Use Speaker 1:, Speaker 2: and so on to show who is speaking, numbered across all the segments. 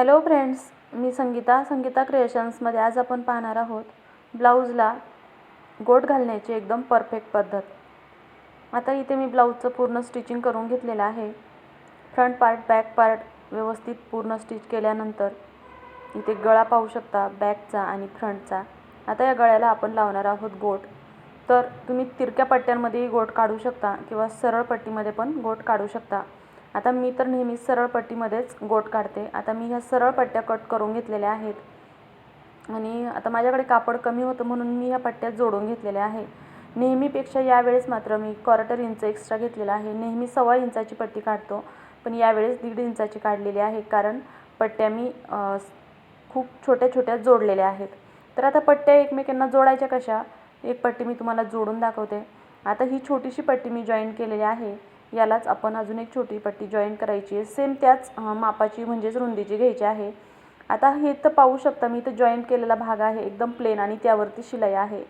Speaker 1: Hello friends मी संगीता संगीता क्रिएशन्समध्ये आज आपण पाहणार आहोत ब्लाऊजला गोट घालण्याची एकदम परफेक्ट पद्धत. आता इथे मी ब्लाऊजचं पूर्ण स्टिचिंग करून घेतलेलं आहे. फ्रंट पार्ट बॅक पार्ट व्यवस्थित पूर्ण स्टिच केल्यानंतर इथे गळा पाहू शकता बॅकचा आणि फ्रंटचा आता या गळ्याला आपण लावणार आहोत गोट. तर तुम्ही तिरक्या पट्ट्यांमध्येही गोट काढू शकता किंवा सरळ पट्टीमध्ये पण गोट काढू शकता. आता मी तर नेहमी सरळ पट्टीमध्येच गोट काढते. आता मी ह्या सरळ पट्ट्या कट करून घेतलेल्या आहेत. आणि आता माझ्याकडे कापड कमी होतं म्हणून मी ह्या पट्ट्या जोडून घेतलेल्या आहे नेहमीपेक्षा यावेळेस मात्र मी क्वार्टर इंच एक्स्ट्रा घेतलेला आहे. नेहमी सव्वा इंचाची पट्टी काढतो. पण यावेळेस दीड इंचाची काढलेली आहे. कारण पट्ट्या मी खूप छोट्या छोट्या जोडलेल्या आहेत. तर आता पट्ट्या एकमेकांना जोडायच्या कशा? एक पट्टी मी तुम्हाला जोडून दाखवते. आता ही छोटीशी पट्टी मी जॉईन केलेली आहे. यालाच आपण अजून एक छोटी पट्टी जॉईन करायची आहे. सेम त्याच मापाची म्हणजेच रुंदीची घ्यायची आहे. आता हे तर पाहू शकता मी इथं जॉईन केलेला भाग आहे एकदम प्लेन आणि त्यावरती शिलाई आहे.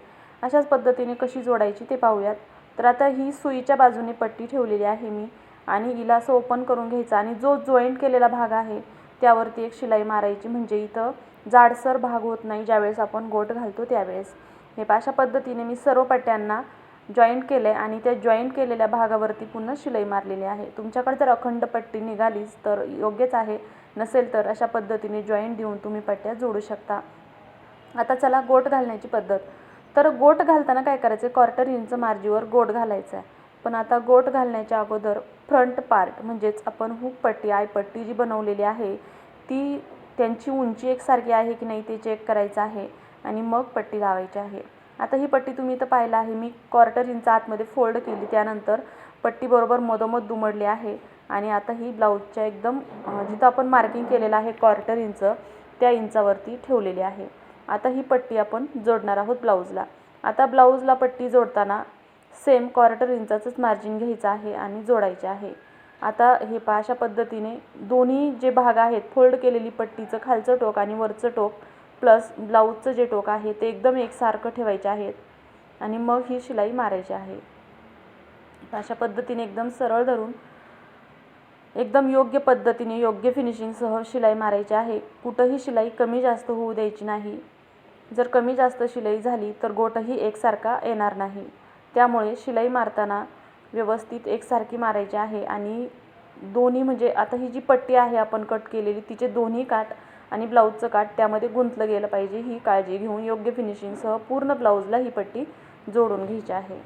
Speaker 1: अशाच पद्धतीने कशी जोडायची ते पाहूयात. तर आता ही सुईच्या बाजूने पट्टी ठेवलेली आहे मी आणि हिला असं ओपन करून घ्यायचं आणि जो जॉईंट केलेला भाग आहे त्यावरती एक शिलाई मारायची. म्हणजे इथं जाडसर भाग होत नाही ज्यावेळेस आपण गोट घालतो त्यावेळेस. हे अशा पद्धतीने मी सर्व पट्ट्यांना जॉईंट केलं आहे आणि त्या जॉईंट केलेल्या भागावरती पुन्हा शिलाई मारलेली आहे. तुमच्याकडे जर अखंड पट्टी निघालीच तर योग्यच आहे. नसेल तर अशा पद्धतीने जॉईंट देऊन तुम्ही पट्ट्या जोडू शकता. आता चला गोट घालण्याची पद्धत. तर गोट घालताना काय करायचं आहे क्वार्टर इंच मार्जीवर गोट घालायचं आहे पण आता गोट घालण्याच्या अगोदर फ्रंट पार्ट म्हणजेच आपण हुक पट्टी आयपट्टी जी बनवलेली आहे ती त्यांची उंची एकसारखी आहे की नाही ते चेक करायचं आहे आणि मग पट्टी लावायची आहे. आता ही पट्टी तुम्ही इथं पाहिला आहे. मी क्वार्टर इंच आतमध्ये फोल्ड केली. त्यानंतर पट्टी बरोबर मधोमध दुमडली आहे. आणि आता ही ब्लाऊजच्या एकदम जिथं आपण मार्किंग केलेलं आहे क्वार्टर इंच त्या इंचावरती ठेवलेली आहे. आता ही पट्टी आपण जोडणार आहोत ब्लाऊजला आता ब्लाऊजला पट्टी जोडताना सेम क्वार्टर इंचाचंच मार्जिन घ्यायचं आहे आणि जोडायचे आहे. आता हे पहा अशा पद्धतीने दोन्ही जे भाग आहेत फोल्ड केलेली पट्टीचं खालचं टोक आणि वरचं टोक प्लस ब्लाऊजचं जे टोक आहे ते एकदम एकसारखं ठेवायचे आहेत. आणि मग ही शिलाई मारायची आहे. अशा पद्धतीने एकदम सरळ धरून एकदम योग्य पद्धतीने योग्य फिनिशिंगसह शिलाई मारायची आहे. कुठंही शिलाई कमी जास्त होऊ द्यायची नाही. जर कमी जास्त शिलाई झाली तर गोटही एकसारखा येणार नाही. त्यामुळे शिलाई मारताना व्यवस्थित एकसारखी मारायची आहे. आणि दोन्ही म्हणजे आता ही जी पट्टी आहे आपण कट केलेली तिचे दोन्ही काठ आणि ब्लाऊजचं काठ त्यामध्ये गुंतलं गेलं पाहिजे. ही काळजी घेऊन योग्य फिनिशिंगसह पूर्ण ब्लाऊजला ही पट्टी जोडून घ्यायची आहे.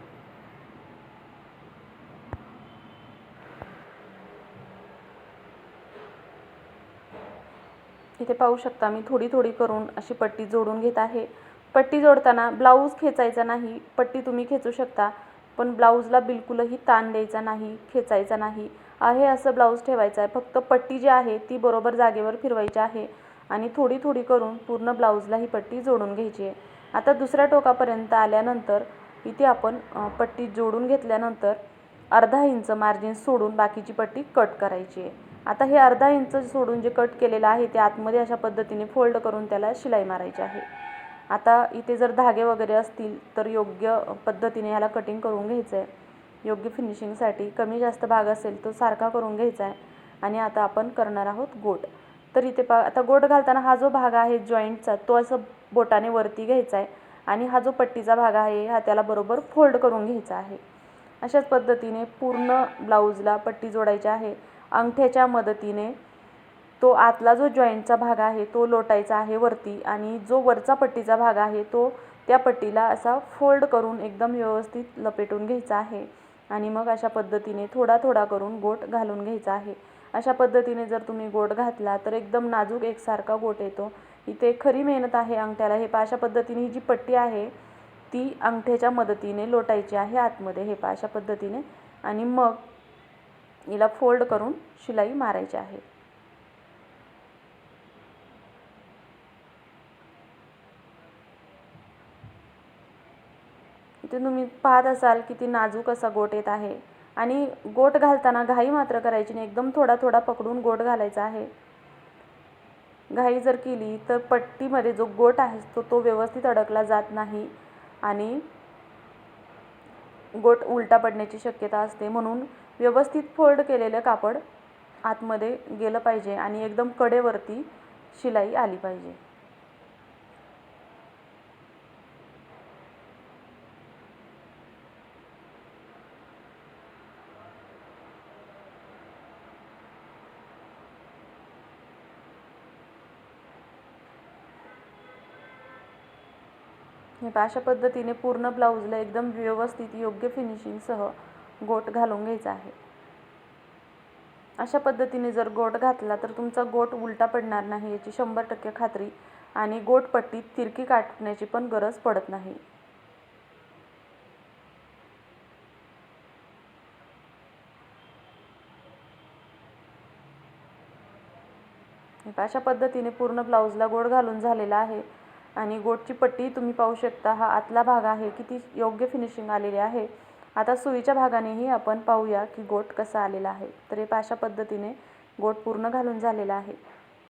Speaker 1: इथे पाहू शकता मी थोडी थोडी करून अशी पट्टी जोडून घेत आहे. पट्टी जोडताना ब्लाऊज खेचायचा नाही पट्टी तुम्ही खेचू शकता पण ब्लाऊजला बिलकुलही ताण द्यायचा नाही खेचायचा नाही. आहे असं ब्लाऊज ठेवायचं आहे. फक्त पट्टी जी आहे ती बरोबर जागेवर फिरवायची आहे. आणि थोडी थोडी करून पूर्ण ब्लाऊजला ही पट्टी जोडून घ्यायची आहे. आता दुसऱ्या टोकापर्यंत आल्यानंतर इथे आपण पट्टी जोडून घेतल्यानंतर अर्धा इंच मार्जिन सोडून बाकीची पट्टी कट करायची आहे. आता हे अर्धा इंच सोडून जे कट केलेलं आहे ते आतमध्ये अशा पद्धतीने फोल्ड करून त्याला शिलाई मारायची आहे. आता इथे जर धागे वगैरे असतील तर योग्य पद्धतीने ह्याला कटिंग करून घ्यायचं आहे. योग्य फिनिशिंगसाठी कमी जास्त भाग असेल तो सारखा करून घ्यायचा आहे. आणि आता आपण करणार आहोत गोट. तर इथे पा आता गोट घालताना हा जो भाग आहे जॉईंटचा तो असं बोटाने वरती घ्यायचा आहे आणि हा जो पट्टीचा भाग आहे हा त्याला बरोबर फोल्ड करून घ्यायचा आहे. अशाच पद्धतीने पूर्ण ब्लाऊजला पट्टी जोडायची आहे. अंगठ्याच्या मदतीने तो आतला जो जॉईंटचा भाग आहे तो लोटायचा आहे वरती आणि जो वरचा पट्टीचा भाग आहे तो त्या पट्टीला असा फोल्ड करून एकदम व्यवस्थित लपेटून घ्यायचा आहे. आणि मग अशा पद्धतीने थोडा थोडा करून गोट घालून घ्यायचा आहे. अशा पद्धतीने जर तुम्ही गोट घातला तर एकदम नाजूक एकसारखा गोट येतो. इथे खरी मेहनत आहे अंगठ्याला. हे पहा अशा पद्धतीने ही जी पट्टी आहे ती अंगठ्याच्या मदतीने लोटायची आहे आतमध्ये. हे पहा अशा पद्धतीने. आणि मग हिला फोल्ड करून शिलाई मारायची आहे. इथे तुम्ही पाहत असाल किती नाजूक असा गोट येत आहे. आणि गोट घालताना घाई मात्र करायची नाही. एकदम थोडा थोडा पकडून गोट घालायचा आहे. घाई जर केली तर पट्टीमध्ये जो गोट आहे तो तो व्यवस्थित अडकला जात नाही आणि गोट उलटा पडण्याची शक्यता असते. म्हणून व्यवस्थित फोल्ड केलेलं कापड आतमध्ये गेलं पाहिजे आणि एकदम कडेवरती शिलाई आली पाहिजे. हे पहा, अशा पद्धतीने पूर्ण ब्लाऊजला एकदम व्यवस्थित योग्य फिनिशिंगसह गोट घालून घ्यायचा आहे. अशा पद्धतीने जर गोट घातला तर तुमचा गोट उलटा पडणार नाही याची शंभर टक्के खात्री आणि गोटपट्टीत तिरकी काटण्याची पण गरज पडत नाही. अशा पद्धतीने पूर्ण ब्लाऊजला गोड घालून झालेला आहे. आणि गोटची पट्टी तुम्ही पाहू शकता. हा आतला भाग आहे. किती योग्य फिनिशिंग आलेली आहे. आता सुईच्या भागानेही आपण पाहूया की गोट कसा आलेला आहे. तर हे पाशा अशा पद्धतीने गोट पूर्ण घालून झालेला आहे.